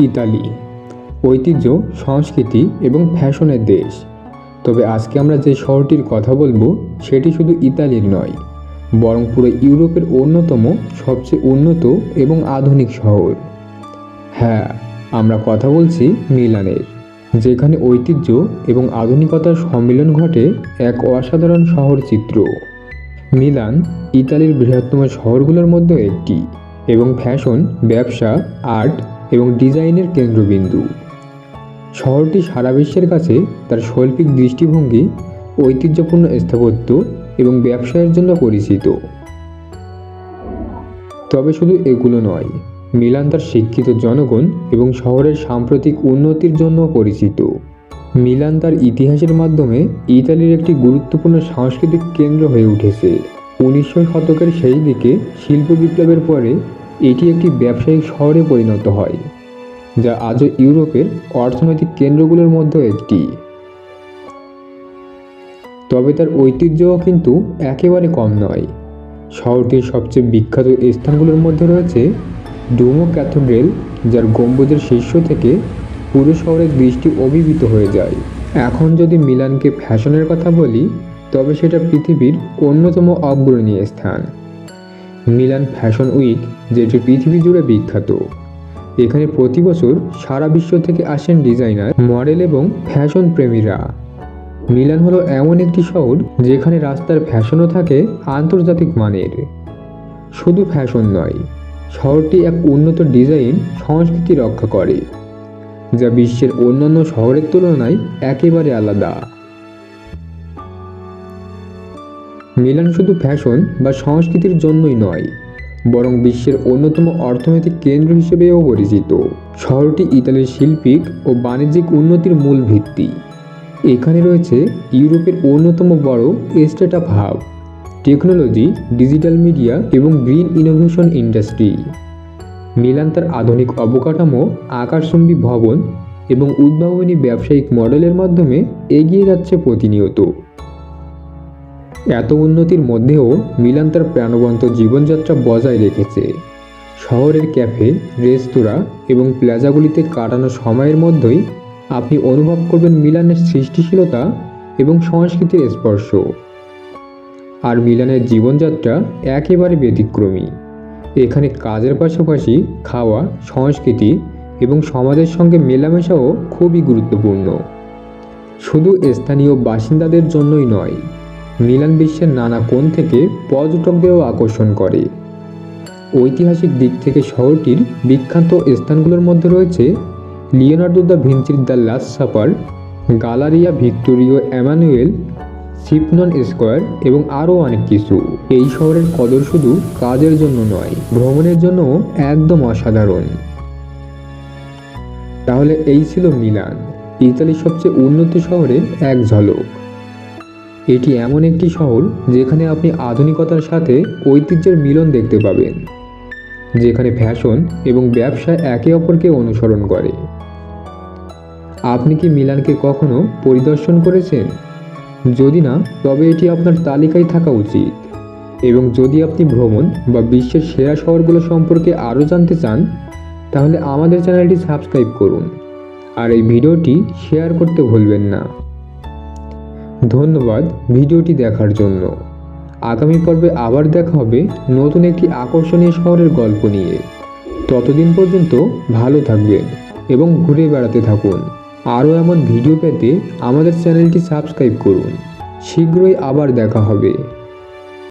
Italy. ঐতিহ্য, সংস্কৃতি এবং ফ্যাশনের দেশ। তবে আজকে আমরা যে শহরটির কথা বলব, সেটি শুধু ইতালির নয়, বরং পুরো ইউরোপের অন্যতম, সবচেয়ে উন্নত এবং আধুনিক শহর। হ্যাঁ আমরা কথা বলছি মিলানের, যেখানে ঐতিহ্য এবং আধুনিকতার সম্মিলন ঘটে এক অসাধারণ শহর চিত্র মিলান, ইতালির বৃহত্তম শহরগুলোর মধ্যে একটি, এবং ফ্যাশন, ব্যবসা, আর্ট এবং ডিজাইনের কেন্দ্রবিন্দু। শহরটি সারা বিশ্বের কাছে তার শৈল্পিক দৃষ্টিভঙ্গি, ঐতিহ্যপূর্ণ স্থাপত্য এবং ব্যবসায়ের জন্য পরিচিত। তবে শুধু এগুলো নয়, মিলান তার শিক্ষিত জনগণ এবং শহরের সাম্প্রতিক উন্নতির জন্য পরিচিত। মিলান তার ইতিহাসের মাধ্যমে ইতালির একটি গুরুত্বপূর্ণ সাংস্কৃতিক কেন্দ্র হয়ে উঠেছে। উনিশশো শতকের সেই দিকে শিল্প বিপ্লবের পরে এটি একটি ব্যবসায়িক শহরে পরিণত হয়, যা আজও ইউরোপের অর্থনৈতিক কেন্দ্রগুলোর মধ্যে একটি। তবে তার ঐতিহ্যও কিন্তু একেবারে কম নয়। শহরটির সবচেয়ে বিখ্যাত স্থানগুলোর মধ্যে রয়েছে ডোমো ক্যাথেড্রেল, যার গম্বুজের শীর্ষ থেকে পুরো শহরের দৃষ্টি অভিভূত হয়ে যায়। এখন যদি মিলানকে ফ্যাশনের কথা বলি, তবে সেটা পৃথিবীর অন্যতম অগ্রণী স্থান। মিলান ফ্যাশন উইক যেটি পৃথিবী জুড়ে বিখ্যাত। এখানে প্রতি বছর সারা বিশ্ব থেকে আসেন ডিজাইনার, মডেল এবং ফ্যাশন প্রেমীরা। মিলান হলো এমন একটি শহর যেখানে রাস্তার ফ্যাশনও থাকে আন্তর্জাতিক মানের। শুধু ফ্যাশন নয়, শহরটি এক উন্নত ডিজাইন সংস্কৃতি রক্ষা করে, যা বিশ্বের অন্যান্য শহরের তুলনায় একেবারে আলাদা। মিলান শুধু ফ্যাশন বা সংস্কৃতির জন্যই নয়, বরং বিশ্বের অন্যতম অর্থনৈতিক কেন্দ্র হিসেবেও পরিচিত। শহরটি ইতালির শিল্পিক ও বাণিজ্যিক উন্নতির মূল ভিত্তি। এখানে রয়েছে ইউরোপের অন্যতম বড় startup hub technology, digital media এবং গ্রিন ইনোভেশন ইন্ডাস্ট্রি। মিলান তার আধুনিক অবকাঠামো, আকাশচুম্বী ভবন এবং উদ্ভাবনী ব্যবসায়িক মডেলের মাধ্যমে এগিয়ে যাচ্ছে প্রতিনিয়ত। এত উন্নতির মধ্যেও মিলান তার প্রাণবন্ত জীবনযাত্রা বজায় রেখেছে। শহরের ক্যাফে, রেস্তোরাঁ এবং প্লাজাগুলিতে কাটানো সময়ের মধ্যেই আপনি অনুভব করবেন মিলানের সৃষ্টিশীলতা এবং সংস্কৃতির স্পর্শ। আর মিলানের জীবনযাত্রা একেবারে ব্যতিক্রমী। এখানে কাজের পাশাপাশি খাওয়া, সংস্কৃতি এবং সমাজের সঙ্গে মেলামেশাও খুবই গুরুত্বপূর্ণ। শুধু স্থানীয় বাসিন্দাদের জন্যই নয় মিলান বিশ্বের নানা কোণ থেকে পর্যটকদেরও আকর্ষণ করে। ঐতিহাসিক দিক থেকে শহরটির বিখ্যাত স্থানগুলোর মধ্যে রয়েছে Leonardo da ভিঞ্চির the last supper Galleria Vittorio Emanuele সিপনন square এবং আরও অনেক কিছু। এই শহরের কদর শুধু কাজের জন্য নয়, ভ্রমণের জন্য একদম অসাধারণ। তাহলে এই ছিল মিলান, ইতালির সবচেয়ে উন্নত শহরের এক ঝলক। এটি এমন একটি শহর যেখানে আপনি আধুনিকতার সাথে ঐতিহ্যের মিলন দেখতে পাবেন, যেখানে ফ্যাশন এবং ব্যবসা একে অপরকে অনুসরণ করে। আপনি কি মিলানকে কখনো পরিদর্শন করেছেন? যদি না, তবে এটি আপনার তালিকায় থাকা উচিত। এবং যদি আপনি ভ্রমণ বা বিশ্বের সেরা শহরগুলো সম্পর্কে আরও জানতে চান, তাহলে আমাদের চ্যানেলটি সাবস্ক্রাইব করুন। আর এই ভিডিওটি শেয়ার করতে ভুলবেন না। ধন্যবাদ ভিডিওটি দেখার জন্য। আগামী পর্বে আবার দেখা হবে নতুন একটি আকর্ষণীয় শহরের গল্প নিয়ে। ততদিন পর্যন্ত ভালো থাকবেন এবং ঘুরে বেড়াতে থাকুন। আরও এমন ভিডিও পেতে আমাদের চ্যানেলটি সাবস্ক্রাইব করুন। শীঘ্রই আবার দেখা হবে।